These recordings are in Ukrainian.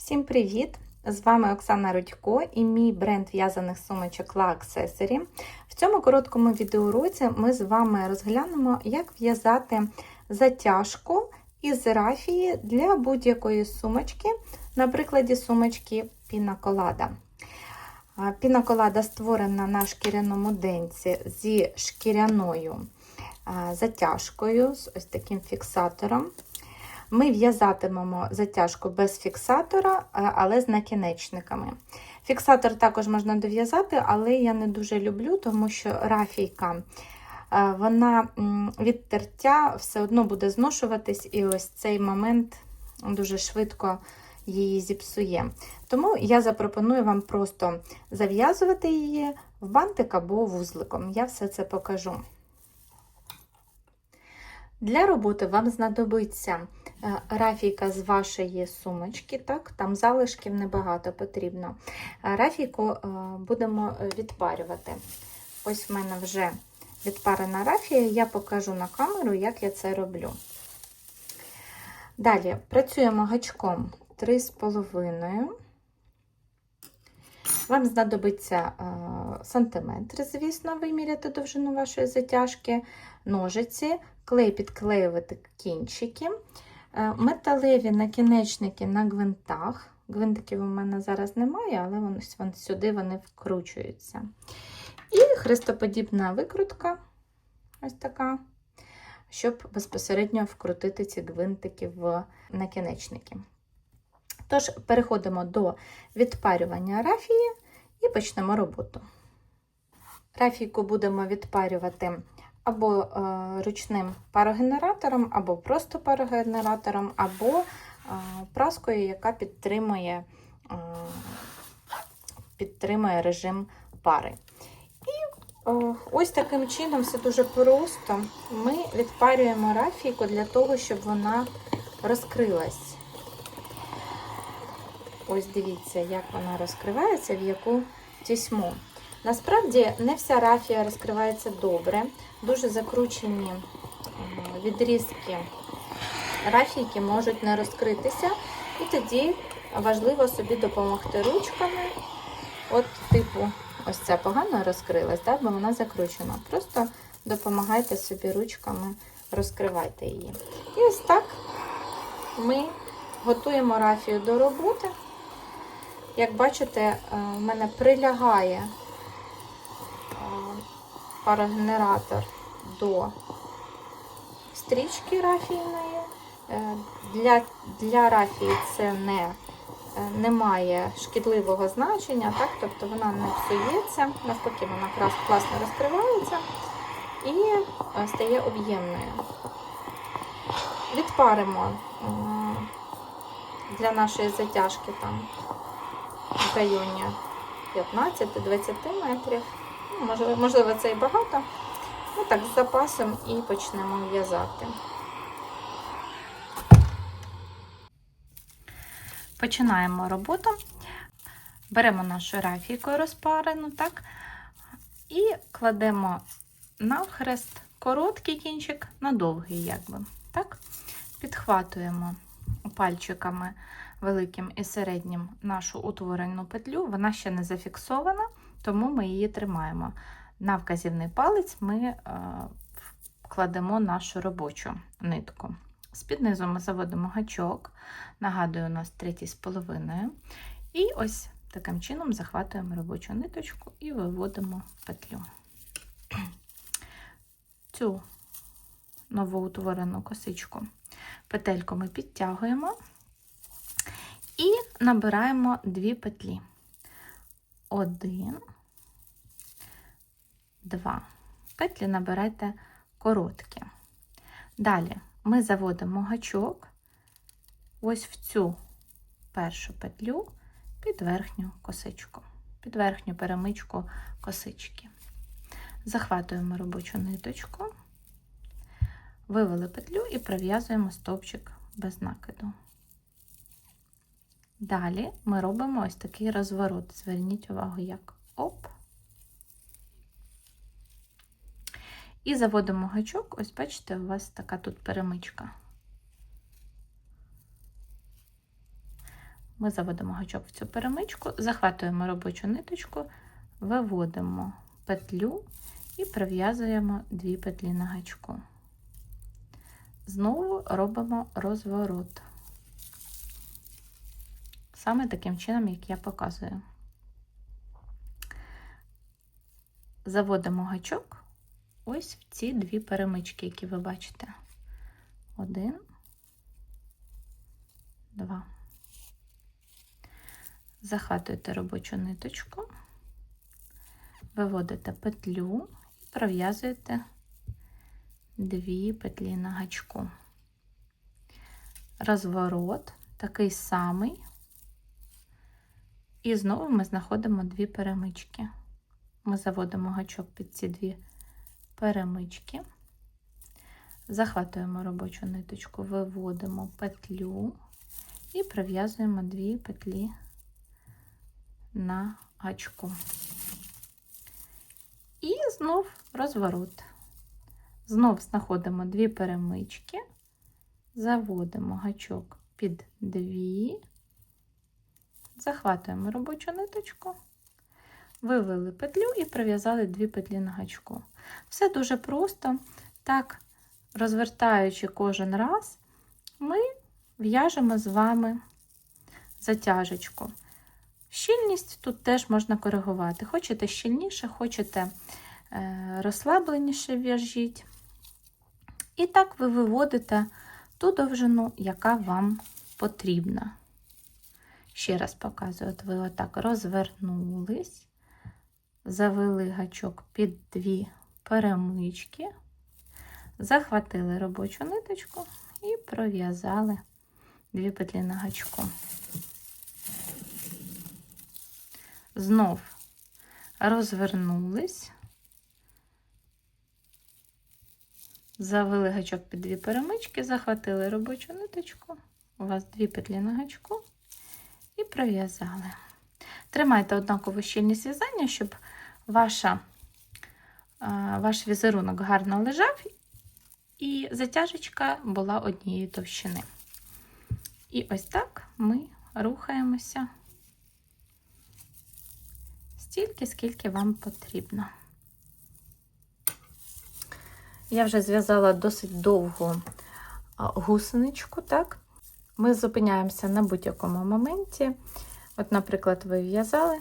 Всім привіт! З вами Оксана Рудько і мій бренд в'язаних сумочок La Accessory. В цьому короткому відеоуроці ми з вами розглянемо, як в'язати затяжку із рафії для будь-якої сумочки, на прикладі сумочки Пінаколада. Пінаколада створена на шкіряному денці зі шкіряною затяжкою, з ось таким фіксатором. Ми в'язатимемо затяжку без фіксатора, але з накінечниками. Фіксатор також можна дов'язати, але я не дуже люблю, тому що рафійка вона від тертя все одно буде зношуватись, і ось цей момент дуже швидко її зіпсує. Тому я запропоную вам просто зав'язувати її в бантик або вузликом. Я все це покажу. Для роботи вам знадобиться рафійка з вашої сумочки, так? там залишків небагато потрібно. Рафійку будемо відпарювати. Ось в мене вже відпарена рафія, я покажу на камеру, як я це роблю. Далі працюємо гачком 3,5. Вам знадобиться сантиметр, звісно, виміряти довжину вашої затяжки, ножиці, клей підклеювати кінчики, металеві накінечники на гвинтах. Гвинтиків у мене зараз немає, але вони сюди вони вкручуються. І хрестоподібна викрутка, ось така, щоб безпосередньо вкрутити ці гвинтики в накінечники. Тож, переходимо до відпарювання рафії і почнемо роботу. Рафійку будемо відпарювати або е, ручним парогенератором, або просто парогенератором, або е, праскою, яка підтримує, е, підтримує режим пари. І ось таким чином все дуже просто. Ми відпарюємо рафійку для того, щоб вона розкрилась. Ось дивіться, як вона розкривається, в яку тісьму. Насправді, не вся рафія розкривається добре, дуже закручені відрізки рафійки можуть не розкритися, і тоді важливо собі допомогти ручками. От, типу, ось ця погано розкрилась, так, бо вона закручена. Просто допомагайте собі ручками, розкривайте її. І ось так ми готуємо рафію до роботи. Як бачите, в мене прилягає парогенератор до стрічки рафійної. Для для рафії це не, не має шкідливого значення, так? тобто вона не псується, навпаки, вона класно розкривається і стає об'ємною. Відпаримо для нашої затяжки там в районі 15-20 метрів. Ну, можливо, це і багато. Ну так, з запасом і почнемо в'язати. Починаємо роботу. Беремо нашу рафійку розпарену, так, і кладемо навхрест короткий кінчик на довгий, якби. так, Підхватуємо пальчиками великим і середнім нашу утворену петлю, вона ще не зафіксована, тому ми її тримаємо. На вказівний палець ми е, кладемо нашу робочу нитку. З-під низу ми заводимо гачок, нагадую, у нас третій з половиною. І ось таким чином захватуємо робочу ниточку і виводимо петлю. Цю новоутворену косичку петельку ми підтягуємо і набираємо дві петлі. Один, два. Петлі набирайте короткі. Далі ми заводимо гачок ось в цю першу петлю під верхню косичку, під верхню перемичку косички. Захватуємо робочу ниточку, вивели петлю і пров'язуємо стовпчик без накиду. Далі ми робимо ось такий розворот. Зверніть увагу, як оп. І заводимо гачок, ось бачите, у вас така тут перемичка. Ми заводимо гачок в цю перемичку, захватуємо робочу ниточку, виводимо петлю і прив'язуємо дві петлі на гачку. Знову робимо розворот. Саме таким чином, як я показую. Заводимо гачок ось в ці дві перемички, які ви бачите. Один, два. Захватуєте робочу ниточку, виводите петлю і пров'язуєте дві петлі на гачку. Розворот такий самий. І знову ми знаходимо дві перемички. Ми заводимо гачок під ці дві перемички, захватуємо робочу ниточку, виводимо петлю і прив'язуємо дві петлі на гачку. І знов розворот. Знов знаходимо дві перемички, заводимо гачок під дві, захватуємо робочу ниточку, вивели петлю і прив'язали дві петлі на гачку. Все дуже просто. Так, розвертаючи кожен раз, ми в'яжемо з вами затяжечку. Щільність тут теж можна коригувати. Хочете щільніше, хочете е, розслабленіше в'яжіть. І так ви виводите ту довжину, яка вам потрібна. Ще раз показую, от ви отак розвернулись, завели гачок під дві перемички, захватили робочу ниточку і пров'язали дві петлі на гачку. Знов розвернулись, завели гачок під дві перемички, захватили робочу ниточку, у вас дві петлі на гачку і пров'язали. Тримайте однакову щільність в'язання, щоб ваша, ваш візерунок гарно лежав і затяжечка була однієї товщини. І ось так ми рухаємося стільки, скільки вам потрібно. Я вже зв'язала досить довгу гусеничку, так? Ми зупиняємося на будь-якому моменті. От, наприклад, ви в'язали,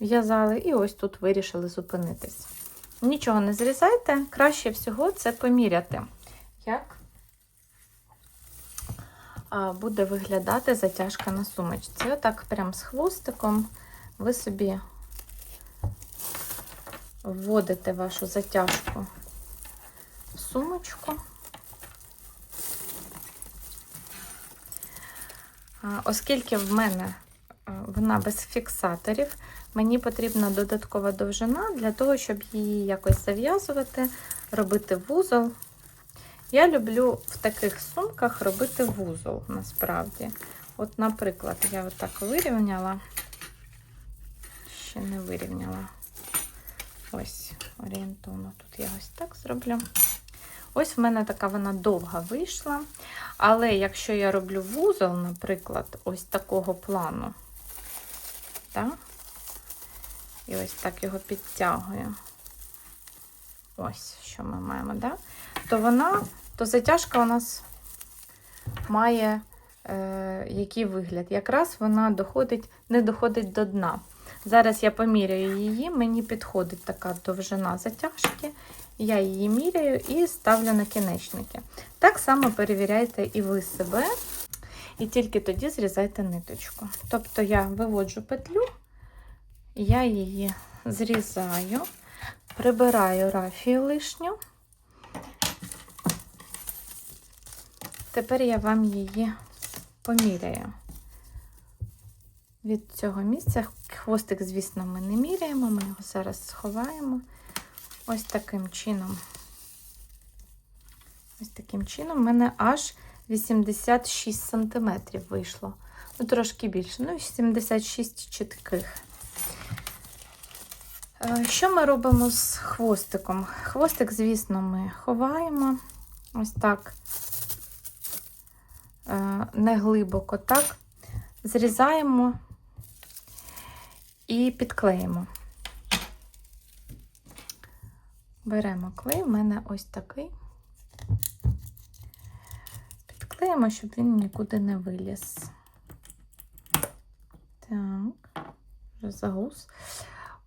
в'язали і ось тут вирішили зупинитись. Нічого не зрізайте, краще всього це поміряти, як буде виглядати затяжка на сумочці. Отак, прям з хвостиком ви собі вводите вашу затяжку в сумочку. Оскільки в мене вона без фіксаторів, мені потрібна додаткова довжина для того, щоб її якось зав'язувати, робити вузол. Я люблю в таких сумках робити вузол, насправді. От, наприклад, я отак вирівняла, ще не вирівняла. Ось, орієнтовно, тут я ось так зроблю. Ось в мене така вона довга вийшла. Але якщо я роблю вузол, наприклад, ось такого плану, так? і ось так його підтягую, ось що ми маємо, да? то вона, то затяжка у нас має е, який вигляд. Якраз вона доходить, не доходить до дна. Зараз я поміряю її, мені підходить така довжина затяжки. Я її міряю і ставлю на кінечники. Так само перевіряйте і ви себе, і тільки тоді зрізайте ниточку. Тобто я виводжу петлю, я її зрізаю, прибираю рафію лишню. Тепер я вам її поміряю. Від цього місця хвостик, звісно, ми не міряємо, ми його зараз сховаємо. Ось таким чином. Ось таким чином в мене аж 86 см вийшло. Ну, трошки більше, ну, 76 чітких. Е, що ми робимо з хвостиком? Хвостик, звісно, ми ховаємо ось так, е, не глибоко, так. зрізаємо і підклеїмо. Беремо клей, в мене ось такий. Підклеїмо, щоб він нікуди не виліз. Так, вже загус.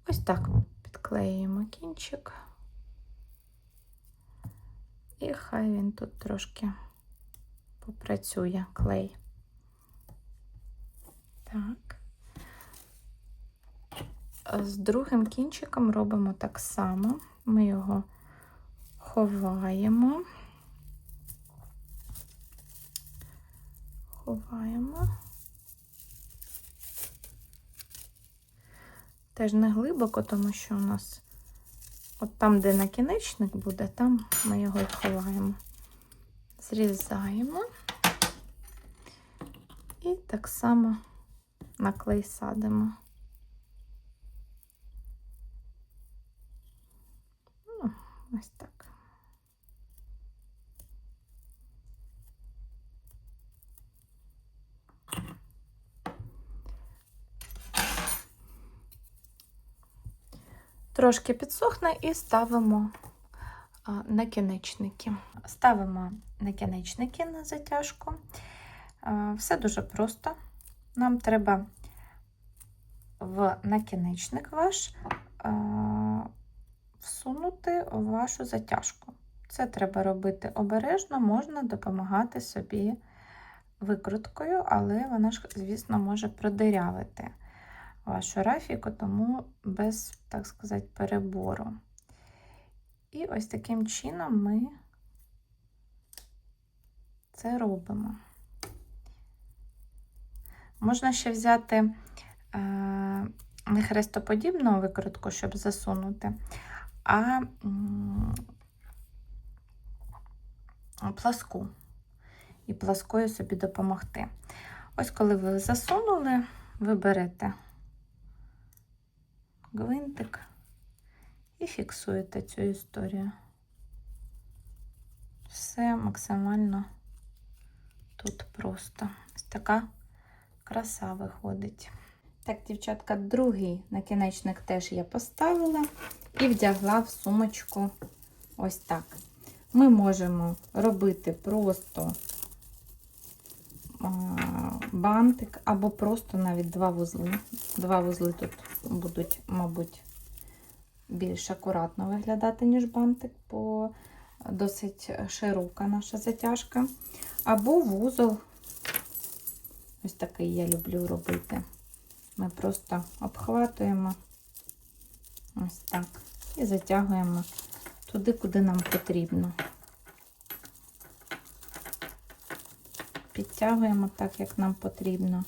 Ось так підклеїмо кінчик. І хай він тут трошки попрацює клей. Так. З другим кінчиком робимо так само. Ми його ховаємо. Ховаємо. Теж не глибоко, тому що у нас от там, де накінечник буде, там ми його і ховаємо. Зрізаємо і так само на клей садимо. Ну, ось так. Трошки підсохне і ставимо накінечники. Ставимо накінечники на затяжку. Все дуже просто. Нам треба в накінечник ваш всунути вашу затяжку. Це треба робити обережно, можна допомагати собі викруткою, але вона ж, звісно, може продирявити вашу рафіку, тому без, так сказати, перебору. І ось таким чином ми це робимо. Можна ще взяти е, не хрестоподібну викрутку, щоб засунути, а пласку. І пласкою собі допомогти. Ось коли ви засунули, ви берете гвинтик і фіксуєте цю історію. Все максимально тут просто. Ось така краса виходить. Так, дівчатка, другий накінечник теж я поставила і вдягла в сумочку ось так. Ми можемо робити просто бантик, або просто навіть два вузли. Два вузли тут будуть, мабуть, більш акуратно виглядати, ніж бантик, бо досить широка наша затяжка. Або вузол, ось такий я люблю робити. Ми просто обхватуємо ось так і затягуємо туди, куди нам потрібно. Підтягуємо так, як нам потрібно.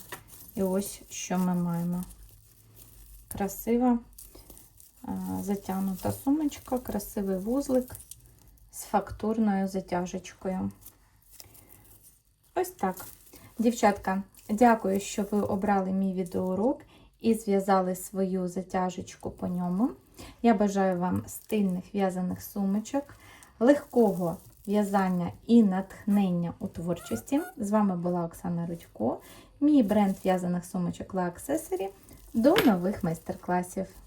І ось що ми маємо. Красива затягнута сумочка, красивий вузлик з фактурною затяжечкою. Ось так. Дівчатка, дякую, що ви обрали мій відеоурок і зв'язали свою затяжечку по ньому. Я бажаю вам стильних в'язаних сумочок, легкого в'язання і натхнення у творчості. З вами була Оксана Рудько, мій бренд в'язаних сумочок La Accessory. До нових майстер-класів!